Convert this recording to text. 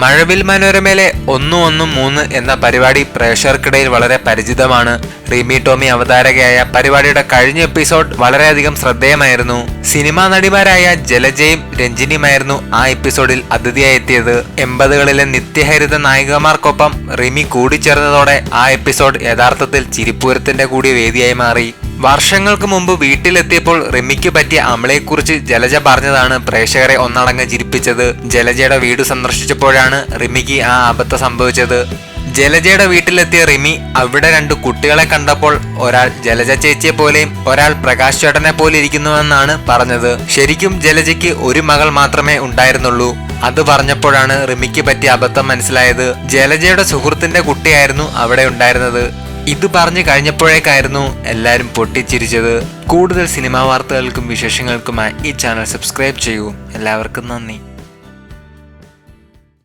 മഴവിൽ മനോരമയിലെ ഒന്നും ഒന്നും മൂന്ന് എന്ന പരിപാടി പ്രേക്ഷകർക്കിടയിൽ വളരെ പരിചിതമാണ്. റീമി ടോമി അവതാരകയായ പരിപാടിയുടെ കഴിഞ്ഞ എപ്പിസോഡ് വളരെയധികം ശ്രദ്ധേയമായിരുന്നു. സിനിമാ നടിമാരായ ജലജയും രഞ്ജിനിയുമായിരുന്നു ആ എപ്പിസോഡിൽ അതിഥിയായി എത്തിയത്. എൺപതുകളിലെ നിത്യഹരിത നായികമാർക്കൊപ്പം റിമി കൂടിച്ചേർന്നതോടെ ആ എപ്പിസോഡ് യഥാർത്ഥത്തിൽ ചിരിപ്പൂരത്തിന്റെ കൂടി വേദിയായി മാറി. വർഷങ്ങൾക്ക് മുമ്പ് വീട്ടിലെത്തിയപ്പോൾ റിമിക്ക് പറ്റിയ അമളയെക്കുറിച്ച് ജലജ പറഞ്ഞതാണ്. പ്രേക്ഷകരെ ഒന്നടങ്ങ് ചിരിപ്പിച്ചത്. ജലജയുടെ വീട് സന്ദർശിച്ചപ്പോഴാണ് റിമിക്ക് ആ അബദ്ധം സംഭവിച്ചത്. ജലജയുടെ വീട്ടിലെത്തിയ റിമി അവിടെ രണ്ട് കുട്ടികളെ കണ്ടപ്പോൾ ഒരാൾ ജലജ ചേച്ചിയെ പോലെയും ഒരാൾ പ്രകാശ് ചേട്ടനെ പോലെ ഇരിക്കുന്നുവെന്നാണ് പറഞ്ഞത്. ശരിക്കും ജലജയ്ക്ക് ഒരു മകൾ മാത്രമേ ഉണ്ടായിരുന്നുള്ളൂ. അത് പറഞ്ഞപ്പോഴാണ് റിമിക്ക് പറ്റിയ അബദ്ധം മനസ്സിലായത്. ജലജയുടെ സുഹൃത്തിന്റെ കുട്ടിയായിരുന്നു അവിടെ ഉണ്ടായിരുന്നത്. ഇത് പറഞ്ഞു കഴിഞ്ഞപ്പോഴേക്കായിരുന്നു എല്ലാവരും പൊട്ടിച്ചിരിച്ചത്. കൂടുതൽ സിനിമാ വാർത്തകൾക്കും വിശേഷങ്ങൾക്കുമായി ഈ ചാനൽ സബ്സ്ക്രൈബ് ചെയ്യൂ. എല്ലാവർക്കും നന്ദി.